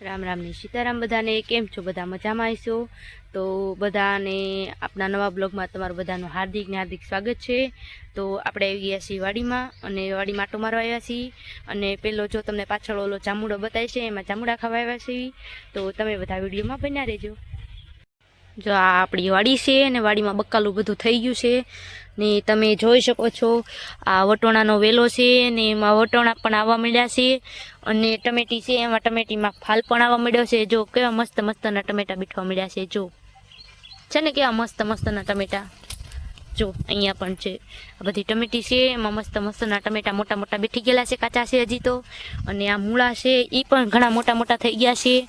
રામ રામની સીતારામ. બધાને કેમ છો? બધા મજામાં આવીશો તો બધાને આપણા નવા બ્લોગમાં તમારું બધાનું હાર્દિક ને હાર્દિક સ્વાગત છે. તો આપણે આવી ગયા છીએ વાડીમાં અને વાડી આટો મારવા આવ્યા છીએ. અને પેલો જો તમને પાછળ ઓલો ચામુડો બતાવે છે, એમાં ચામુડા ખાવા આવ્યા છીએ. તો તમે બધા વિડીયોમાં બન્યા રહેજો. જો આ આપણી વાડી છે અને વાડીમાં બકાલું બધું થઈ ગયું છે ને તમે જોઈ શકો છો, આ વટોણાનો વેલો છે ને એમાં વટોણા પણ આવવા મળ્યા છે અને ટમેટી છે, એમાં ટમેટીમાં ફાલ પણ આવવા મળ્યો છે. જો કેવા મસ્ત મસ્તના ટમેટા બીઠવા મળ્યા છે, જો. છે ને કેવા મસ્ત મસ્તના ટમેટા? જો, અહીંયા પણ છે. આ બધી ટમેટી છે, એમાં મસ્ત મસ્તના ટમેટા મોટા મોટા બેઠી ગયેલા છે, કાચા છે હજી તો. અને આ મૂળા છે એ પણ ઘણા મોટા મોટા થઈ ગયા છે.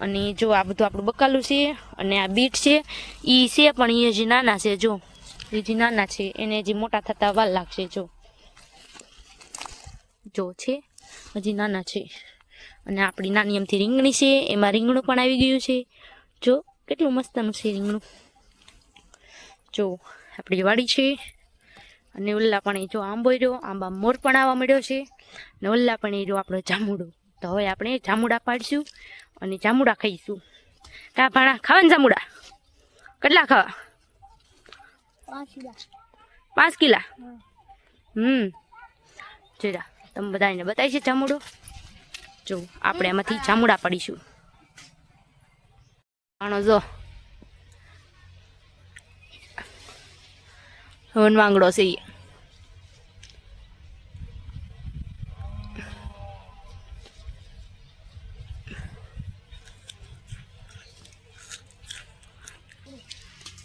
અને જો આ બધું આપણું બકાલું છે અને આ બીટ છે એ છે પણ એ હજી નાના છે, જો. એ જે નાના છે, એને હજી મોટા થતા વાર લાગશે, જો. જો છે, હજી નાના છે. અને આપણી નાની એમથી રીંગણી છે, એમાં રીંગણું પણ આવી ગયું છે. જો, કેટલું મસ્તનું છે રીંગણું. જો, આપણી વાડી છે. અને ઉલ્લા પણ એ જો આંબો રહ્યો, આંબા મોર પણ આવવા મળ્યો છે. અને ઉલ્લા પણ એ રહ્યો આપણો જામુડો. તો હવે આપણે જામુડા પાડીશું. અને જામુડા ખાઈશું. કા ભાણા ખાવા ને જામુડા? કેટલા ખાવા? પાંચ કિલા. હમ. જોડા તમે બધા એને બતાવી છે જામુડો? જો આપણે એમાંથી જામુડા પડીશું. ભાણો જો. વનવાંગડો છે ઈ.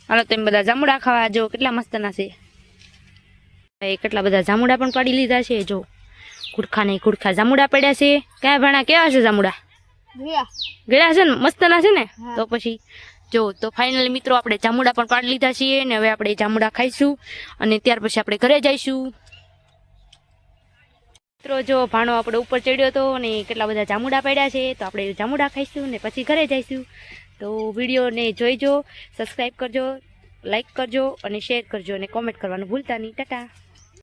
હાલો તમે બધા જામુડા ખાવા જો કેટલા મસ્તના છે. કેટલા બધા જામુડા પણ પાડી લીધા છે જો. ગુડખા નહીં ગુડખા જામુડા પડ્યા છે. કયા ભણા કેવા છે જામુડા? ગયા. છે ને? મસ્તના છે ને? તો પછી જો તો ફાઇનલી મિત્રો આપણે જામુડા પણ પાડી લીધા છીએ ને હવે આપણે જામુડા ખાઈશું અને ત્યાર પછી આપણે ઘરે જઈશું. મિત્રો, જો ભાણો આપણે ઉપર ચડ્યો હતો અને કેટલા બધા જામુડા પડ્યા છે, તો આપણે જામુડા ખાઈશું ને પછી ઘરે જઈશું. તો વિડીયોને જોઈજો સબસ્ક્રાઈબ કરજો લાઈક કરજો અને શેર કરજો અને કોમેન્ટ કરવાનું ભૂલતા નહીં. ટાટા.